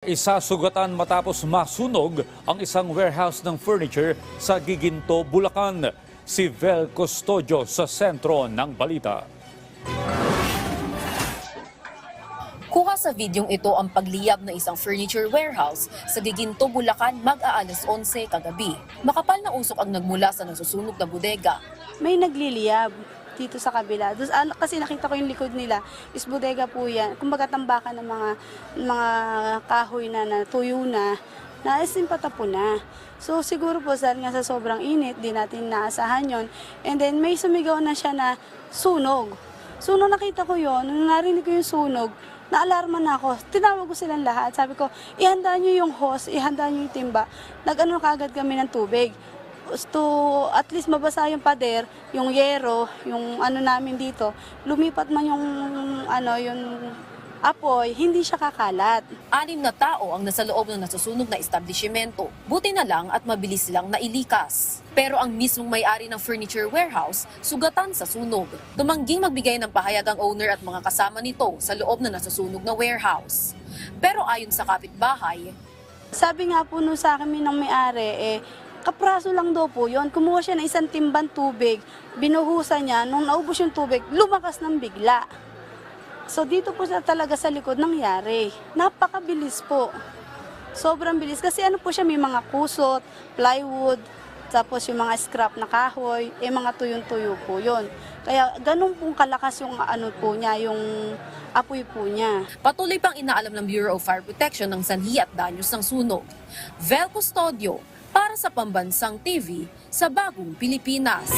Isa sugatan matapos masunog ang isang warehouse ng furniture sa Giginto, Bulacan. Si Vel Custodio sa sentro ng balita. Kuha sa videong ito ang pagliyab ng isang furniture warehouse sa Giginto, Bulacan mag-aalas 11 kagabi. Makapal na usok ang nagmula sa nasusunog na bodega. may nagliliyab dito sa kabila. Dus, ano, kasi nakita ko yung likod nila, is bodega po yan. Kumbaga tambakan ng mga, mga kahoy na natuyo na, na isimpatapo na. So siguro po dahil nga sa sobrang init, di natin naasahan yon And then may sumigaw na siya na sunog. So nung nakita ko yon nung narinig ko yung sunog, naalarma na ako. Tinawag ko silang lahat. Sabi ko, ihanda nyo yung hose, ihanda nyo yung timba. Nag-ano kagad kami ng tubig to at least mabasa yung pader, yung yero, yung ano namin dito, lumipat man yung ano yung apoy, hindi siya kakalat. Anim na tao ang nasa loob ng nasusunog na establishmento. Buti na lang at mabilis silang nailikas. Pero ang mismong may-ari ng furniture warehouse, sugatan sa sunog. Tumangging magbigay ng pahayag ang owner at mga kasama nito sa loob ng nasusunog na warehouse. Pero ayon sa kapitbahay, Sabi nga po nung sa akin ng may-ari, eh, kapraso lang daw po yon Kumuha siya ng isang timban tubig, binuhusan niya, nung naubos yung tubig, lumakas ng bigla. So dito po siya talaga sa likod nangyari. Napakabilis po. Sobrang bilis. Kasi ano po siya, may mga kusot, plywood, tapos yung mga scrap na kahoy, eh mga tuyong-tuyo po yon. Kaya ganun pong kalakas yung ano po niya, yung apoy po niya. patuloy pang inaalam ng Bureau of Fire Protection ng sanhi at danyos ng sunog. Vel Custodio, para sa Pambansang TV, sa Bagong Pilipinas.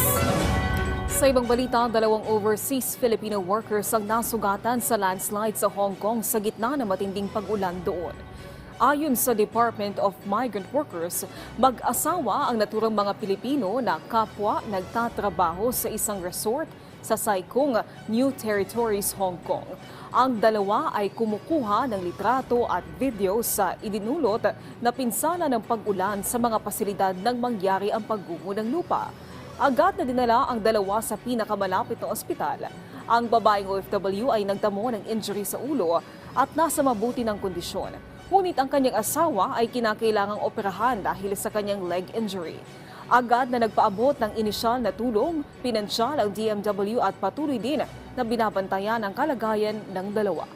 Sa ibang balita, dalawang overseas Filipino workers ang nasugatan sa landslide sa Hong Kong sa gitna ng matinding pag-ulan doon. Ayon sa Department of Migrant Workers, mag-asawa ang naturang mga Pilipino na kapwa nagtatrabaho sa isang resort sa Saikung, New Territories, Hong Kong. Ang dalawa ay kumukuha ng litrato at video sa idinulot na pinsala ng pag-ulan sa mga pasilidad nang mangyari ang pagguho ng lupa. Agad na dinala ang dalawa sa pinakamalapit na ospital. Ang babaeng OFW ay nagtamo ng injury sa ulo at nasa mabuti ng kondisyon. Ngunit ang kanyang asawa ay kinakailangang operahan dahil sa kanyang leg injury. Agad na nagpaabot ng inisyal na tulong, pinansyal ang DMW at patuloy din na binabantayan ang kalagayan ng dalawa.